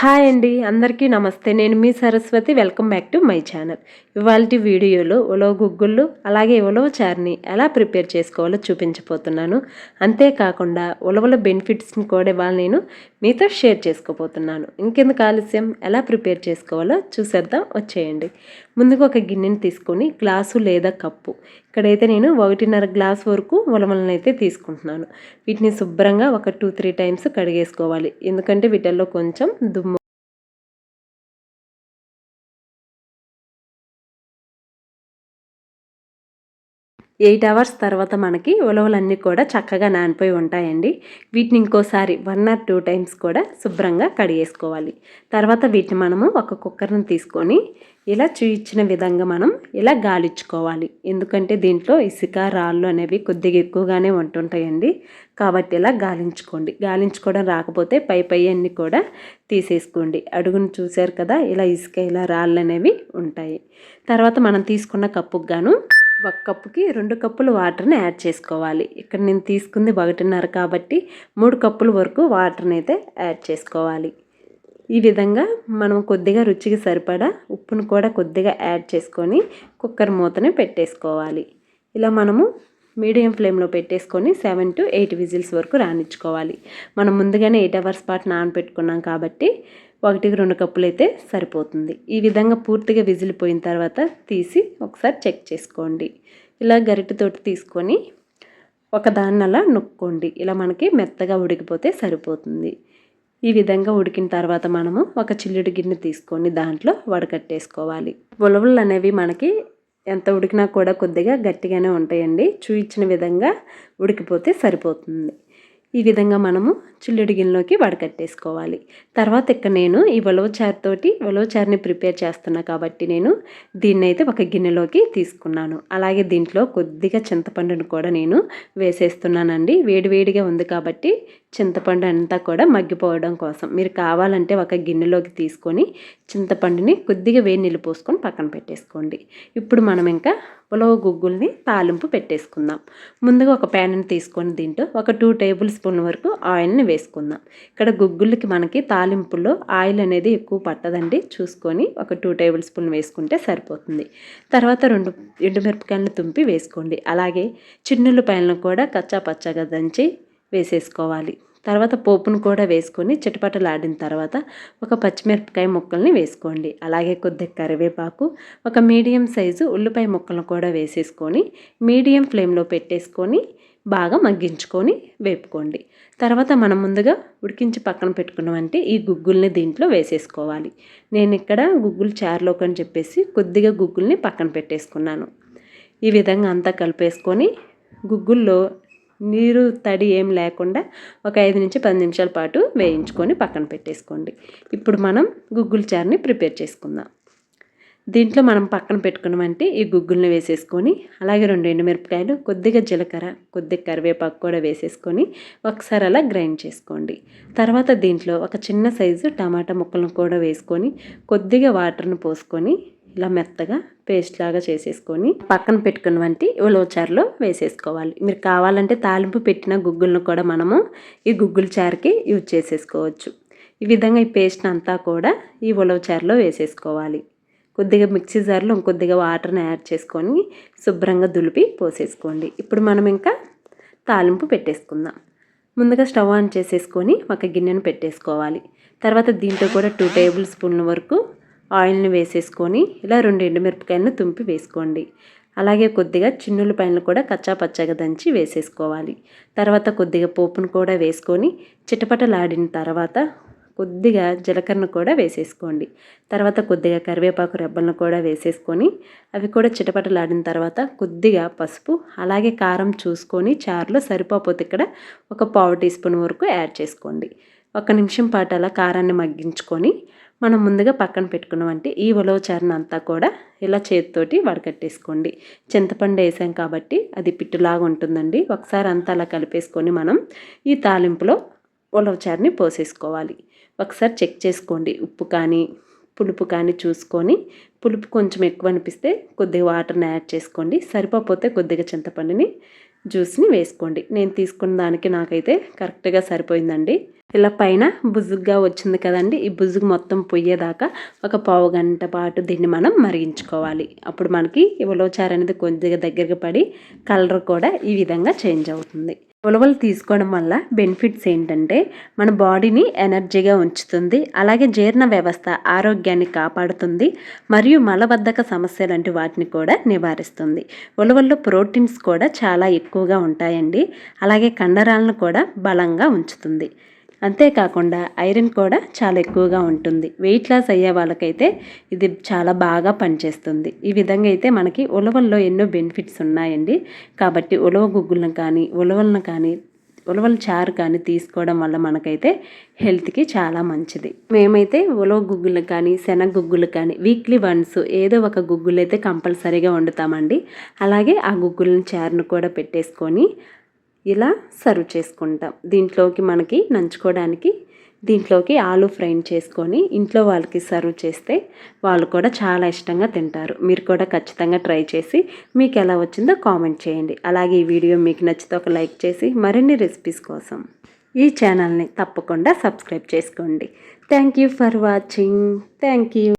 Hi అండి అందరికీ నమస్తే. నేను మీ Saraswathi welcome back to my channel. ఇవాళ వీడియోలో ఉలవ గుగ్గుళ్ళు అలాగే ఉలవ చారుని ఎలా ప్రిపేర్ చేసుకోవాలో చూపించబోతున్నాను. అంతేకాకుండా ఉలవల బెనిఫిట్స్ని కూడా ఇవాళ నేను మీతో షేర్ చేసుకోబోతున్నాను. ఇంకెందుకు ఆలస్యం? ఎలా ప్రిపేర్ చేసుకోవాలో చూసేద్దాం వచ్చేయండి. ముందుగా ఒక గిన్నెని తీసుకొని గ్లాసు లేదా కప్పు. ఇక్కడైతే నేను ఒకటిన్నర గ్లాస్ వరకు ఉలవలను అయితే తీసుకుంటున్నాను. వీటిని శుభ్రంగా ఒక టూ త్రీ టైమ్స్ కడిగేసుకోవాలి. ఎందుకంటే వీటిల్లో కొంచెం దుమ్ము ఎయిట్ అవర్స్ తర్వాత మనకి ఉలవలన్నీ కూడా చక్కగా నానిపోయి ఉంటాయండి. వీటిని ఇంకోసారి వన్ ఆర్ టూ టైమ్స్ కూడా శుభ్రంగా కడిగేసుకోవాలి తర్వాత వీటిని మనము ఒక కుక్కర్ని తీసుకొని ఇలా చూయించిన విధంగా మనం ఇలా గాలిచ్చుకోవాలి ఎందుకంటే దీంట్లో ఇసుక రాళ్ళు అనేవి కొద్దిగా ఎక్కువగానే ఉంటుంటాయండి. కాబట్టి ఇలా గాలించుకోండి. గాలించుకోవడం రాకపోతే పై పై అన్నీ కూడా తీసేసుకోండి. అడుగును చూశారు కదా ఇలా ఇసుక ఇలా రాళ్ళు అనేవి ఉంటాయి. తర్వాత మనం తీసుకున్న కప్పుకు గాను ఒక కప్పుకి రెండు కప్పులు వాటర్ని యాడ్ చేసుకోవాలి. ఇక్కడ నేను తీసుకుంది ఒకటిన్నర కాబట్టి మూడు కప్పుల వరకు వాటర్ని అయితే యాడ్ చేసుకోవాలి. ఈ విధంగా మనం కొద్దిగా రుచికి సరిపడా ఉప్పును కూడా కొద్దిగా యాడ్ చేసుకొని కుక్కర్ మూతని పెట్టేసుకోవాలి. ఇలా మనము మీడియం ఫ్లేమ్లో పెట్టేసుకొని సెవెన్ టు ఎయిట్ విజిల్స్ వరకు రానిచ్చుకోవాలి. మనం ముందుగానే ఎయిట్ అవర్స్ పాటు నానబెట్టుకున్నాం కాబట్టి ఒకటికి రెండు కప్పులు అయితే సరిపోతుంది. ఈ విధంగా పూర్తిగా విజిల్ పోయిన తర్వాత తీసి ఒకసారి చెక్ చేసుకోండి. ఇలా గరిటెతోటి తీసుకొని ఒక దాన్ని అలా నొక్కోండి. ఇలా మనకి మెత్తగా ఉడికిపోతే సరిపోతుంది. ఈ విధంగా ఉడికిన తర్వాత మనము ఒక చిల్లుడి గిన్నె తీసుకొని దాంట్లో వడకట్టేసుకోవాలి. ఉలవలు అనేవి మనకి ఎంత ఉడికినా కూడా కొద్దిగా గట్టిగానే ఉంటాయండి. చూయించిన విధంగా ఉడికిపోతే సరిపోతుంది. ఈ విధంగా మనము చిల్లుడి గిన్నెలోకి వడకట్టేసుకోవాలి. తర్వాత ఇక్కడ నేను ఈ ఉలవచారుతోటి ఉలవచారుని ప్రిపేర్ చేస్తున్నా కాబట్టి నేను దీన్ని అయితే ఒక గిన్నెలోకి తీసుకున్నాను. అలాగే దీంట్లో కొద్దిగా చింతపండును కూడా నేను వేసేస్తున్నానండి. వేడివేడిగా ఉంది కాబట్టి చింతపండు అంతా కూడా మగ్గిపోవడం కోసం. మీరు కావాలంటే ఒక గిన్నెలోకి తీసుకొని చింతపండుని కొద్దిగా వేడి నీళ్ళు పోసుకొని పక్కన పెట్టేసుకోండి. ఇప్పుడు మనం ఇంకా పులవ గుగ్గుల్ని తాలింపు పెట్టేసుకుందాం. ముందుగా ఒక ప్యాన్ని తీసుకొని దీంట్లో ఒక టూ టేబుల్ స్పూన్ వరకు ఆయిల్ని వేసుకుందాం. ఇక్కడ గుగ్గులకి మనకి తాలింపులో ఆయిల్ అనేది ఎక్కువ పట్టదండి. చూసుకొని ఒక టూ టేబుల్ స్పూన్ వేసుకుంటే సరిపోతుంది. తర్వాత రెండు ఎండుమిరపకాయలను తుంపి వేసుకోండి. అలాగే చిన్నులపాయలను కూడా కచ్చా పచ్చగా దంచి వేసేసుకోవాలి. తర్వాత పోపును కూడా వేసుకొని చిటపటలాడిన తర్వాత ఒక పచ్చిమిరపకాయ ముక్కల్ని వేసుకోండి. అలాగే కొద్దిగా కరివేపాకు ఒక మీడియం సైజు ఉల్లిపాయ ముక్కలను కూడా వేసేసుకొని మీడియం ఫ్లేమ్లో పెట్టేసుకొని బాగా మగ్గించుకొని వేపుకోండి. తర్వాత మనం ముందుగా ఉడికించి పక్కన పెట్టుకున్నామంటే ఈ గుగ్గుల్ని దీంట్లో వేసేసుకోవాలి. నేను ఇక్కడ గుగ్గులు చారులోకి అని చెప్పేసి కొద్దిగా గుగ్గుల్ని పక్కన పెట్టేసుకున్నాను. ఈ విధంగా అంతా కలిపేసుకొని గుగ్గుల్లో నీరు తడి ఏం లేకుండా ఒక ఐదు నుంచి పది నిమిషాల పాటు వేయించుకొని పక్కన పెట్టేసుకోండి. ఇప్పుడు మనం గుగ్గుల చారుని ప్రిపేర్ చేసుకుందాం. దీంట్లో మనం పక్కన పెట్టుకున్నామంటే ఈ గుగ్గుల్ని వేసేసుకొని అలాగే రెండు ఎండుమిరపకాయలు కొద్దిగా జీలకర్ర కొద్దిగా కరివేపాకు కూడా వేసేసుకొని ఒకసారి అలా గ్రైండ్ చేసుకోండి. తర్వాత దీంట్లో ఒక చిన్న సైజు టమాటా ముక్కలను కూడా వేసుకొని కొద్దిగా వాటర్ను పోసుకొని ఇలా మెత్తగా పేస్ట్ లాగా చేసేసుకొని పక్కన పెట్టుకున్నవంటి ఉలవచారులో వేసేసుకోవాలి. మీరు కావాలంటే తాలింపు పెట్టిన గుగ్గులను కూడా మనము ఈ గుగ్గుల చారుకి యూజ్ చేసేసుకోవచ్చు. ఈ విధంగా ఈ పేస్ట్ అంతా కూడా ఈ ఉలవచారులో వేసేసుకోవాలి. కొద్దిగా మిక్సీ జార్లో ఇంకొద్దిగా వాటర్ని యాడ్ చేసుకొని శుభ్రంగా దులిపి పోసేసుకోండి. ఇప్పుడు మనం ఇంకా తాలింపు పెట్టేసుకుందాం. ముందుగా స్టవ్ ఆన్ చేసేసుకొని ఒక గిన్నెను పెట్టేసుకోవాలి. తర్వాత దీంట్లో కూడా టూ టేబుల్ స్పూన్ల వరకు ఆయిల్ని వేసేసుకొని ఇలా రెండు ఎండుమిరపకాయలను తుంపి వేసుకోండి. అలాగే కొద్దిగా చిన్నుల పైన కూడా కచ్చా పచ్చగా దంచి వేసేసుకోవాలి. తర్వాత కొద్దిగా పోపును కూడా వేసుకొని చిటపటలాడిన తర్వాత కొద్దిగా జీలకర్రను కూడా వేసేసుకోండి. తర్వాత కొద్దిగా కరివేపాకు రెబ్బలను కూడా వేసేసుకొని అవి కూడా చిటపటలాడిన తర్వాత కొద్దిగా పసుపు అలాగే కారం చూసుకొని చారులో సరిపోతే ఇక్కడ ఒక పావు టీ స్పూన్ వరకు యాడ్ చేసుకోండి. ఒక నిమిషం పాటు అలా కారాన్ని మగ్గించుకొని మనం ముందుగా పక్కన పెట్టుకున్నామంటే ఈ ఉలవచారుని అంతా కూడా ఇలా చేతితోటి వడకట్టేసుకోండి. చింతపండు వేసాం కాబట్టి అది పిట్టులాగా ఉంటుందండి. ఒకసారి అంతా అలా కలిపేసుకొని మనం ఈ తాలింపులో ఉలవచారుని పోసేసుకోవాలి. ఒకసారి చెక్ చేసుకోండి. ఉప్పు కానీ పులుపు కానీ చూసుకొని పులుపు కొంచెం ఎక్కువ అనిపిస్తే కొద్దిగా వాటర్ని యాడ్ చేసుకోండి. సరిపోతే కొద్దిగా చింతపండుని జ్యూస్ని వేసుకోండి. నేను తీసుకున్న దానికి నాకైతే కరెక్ట్గా సరిపోయిందండి. ఇలా పైన బుజుగ్గా వచ్చింది కదండి. ఈ బుజుగు మొత్తం పొయ్యేదాకా ఒక పావు గంట పాటు దీన్ని మనం మరిగించుకోవాలి. అప్పుడు మనకి ఉలవచారు అనేది కొద్దిగా దగ్గరగా పడి కలర్ కూడా ఈ విధంగా చేంజ్ అవుతుంది. ఉలవలు తీసుకోవడం వల్ల బెనిఫిట్స్ ఏంటంటే మన బాడీని ఎనర్జీగా ఉంచుతుంది. అలాగే జీర్ణ వ్యవస్థ ఆరోగ్యాన్ని కాపాడుతుంది. మరియు మలబద్ధక సమస్యలు లాంటి వాటిని కూడా నివారిస్తుంది. ఉలవల్లో ప్రోటీన్స్ కూడా చాలా ఎక్కువగా ఉంటాయండి. అలాగే కండరాలను కూడా బలంగా ఉంచుతుంది. అంతేకాకుండా ఐరన్ కూడా చాలా ఎక్కువగా ఉంటుంది. వెయిట్ లాస్ అయ్యే వాళ్ళకైతే ఇది చాలా బాగా పనిచేస్తుంది. ఈ విధంగా అయితే మనకి ఉలవల్లో ఎన్నో బెనిఫిట్స్ ఉన్నాయండి. కాబట్టి ఉలవ గుగ్గులను కానీ ఉలవలను కానీ ఉలవల చారు కానీ తీసుకోవడం వల్ల మనకైతే హెల్త్కి చాలా మంచిది. మేమైతే ఉలవ గుగ్గులు కానీ శనగ గుగ్గులు కానీ వీక్లీ వన్స్ ఏదో ఒక గుగ్గులు అయితే కంపల్సరీగా వండుతామండి. అలాగే ఆ గుగ్గులను చారును కూడా పెట్టేసుకొని ఇలా సర్వ్ చేసుకుంటాం. దీంట్లోకి మనకి నంచుకోవడానికి దీంట్లోకి ఆలు ఫ్రైన్ చేసుకొని ఇంట్లో వాళ్ళకి సర్వ్ చేస్తే వాళ్ళు కూడా చాలా ఇష్టంగా తింటారు. మీరు కూడా ఖచ్చితంగా ట్రై చేసి మీకు ఎలా వచ్చిందో కామెంట్ చేయండి. అలాగే ఈ వీడియో మీకు నచ్చితే ఒక లైక్ చేసి మరిన్ని రెసిపీస్ కోసం ఈ ఛానల్ని తప్పకుండా సబ్స్క్రైబ్ చేసుకోండి. Thank you for watching. Thank you.